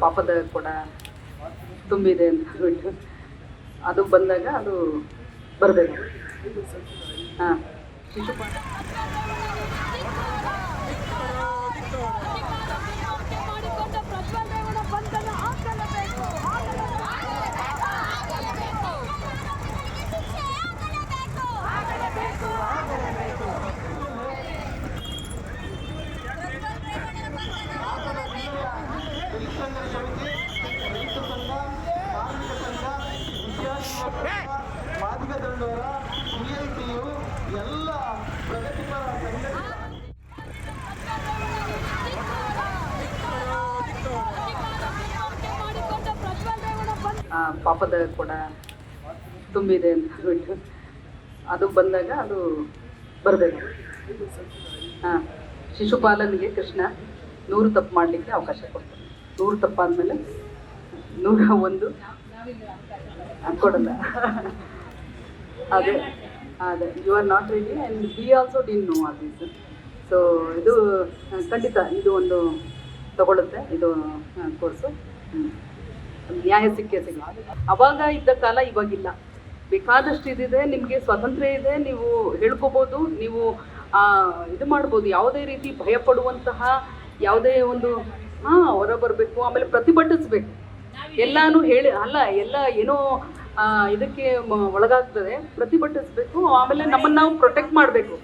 ಪಾಪದ ಕೂಡ ತುಂಬಿದೆ ಅಂತ ಹೇಳ್ಬಿಟ್ಟು ಅದು ಬಂದಾಗ ಅದು ಬರಬೇಕು. ಹಾಂ. ಶಿಶುಪಾಲ ಹರಿಶ್ಚಂದ್ರ ಸಮಿತಿ ರೈತ ಸಂಘ ಕಾರ್ಮಿಕ ಸಂಘ ವಿದ್ಯಾರ್ಥಿ ಮಾದಿಗ ದಂಡೋರ ಸಿಐಟಿಯು ಎಲ್ಲ ಪ್ರಗತಿಪರ ಸಂಘಟನೆ ಪಾಪದ ಕೂಡ ತುಂಬಿದೆ ಅಂತ ಹೇಳ್ಬಿಟ್ಟು ಅದು ಬಂದಾಗ ಅದು ಬರಬೇಕು. ಹಾಂ ಶಿಶುಪಾಲನಿಗೆ ಕೃಷ್ಣ ನೂರು ತಪ್ಪು ಮಾಡಲಿಕ್ಕೆ ಅವಕಾಶ ಕೊಡ್ತಾನೆ ನೂರು ತಪ್ಪಾದಮೇಲೆ ನೂರ ಒಂದು. ಕೊಡಲ್ಲ. ಅದೇ ಅದೇ. You are not ready and we also didn't know all these so ಇದು, ಖಂಡಿತ ಇದು ಒಂದು ತಗೊಳುತ್ತೆ. ಇದು ಕೋರ್ಸು ನ್ಯಾಯ ಸಿಕ್ಕೇ ಸಿಗಲ್ಲ. ಅವಾಗ ಇದ್ದ ಕಾಲ ಇವಾಗಿಲ್ಲ. ಬೇಕಾದಷ್ಟು ಇದಿದೆ, ನಿಮಗೆ ಸ್ವಾತಂತ್ರ್ಯ ಇದೆ, ನೀವು ಹೇಳ್ಕೋಬೋದು, ನೀವು ಇದು ಮಾಡ್ಬೋದು. ಯಾವುದೇ ರೀತಿ ಭಯಪಡುವಂತಹ ಯಾವುದೇ ಒಂದು ಹಾಂ ಹೊರ ಬರಬೇಕು, ಆಮೇಲೆ ಪ್ರತಿಭಟಿಸ್ಬೇಕು. ಎಲ್ಲಾನು ಹೇಳಿ, ಅಲ್ಲ, ಎಲ್ಲ ಏನೋ ಇದಕ್ಕೆ ಒಳಗಾಗ್ತದೆ. ಪ್ರತಿಭಟಿಸ್ಬೇಕು, ಆಮೇಲೆ ನಮ್ಮನ್ನು ನಾವು ಪ್ರೊಟೆಕ್ಟ್ ಮಾಡಬೇಕು.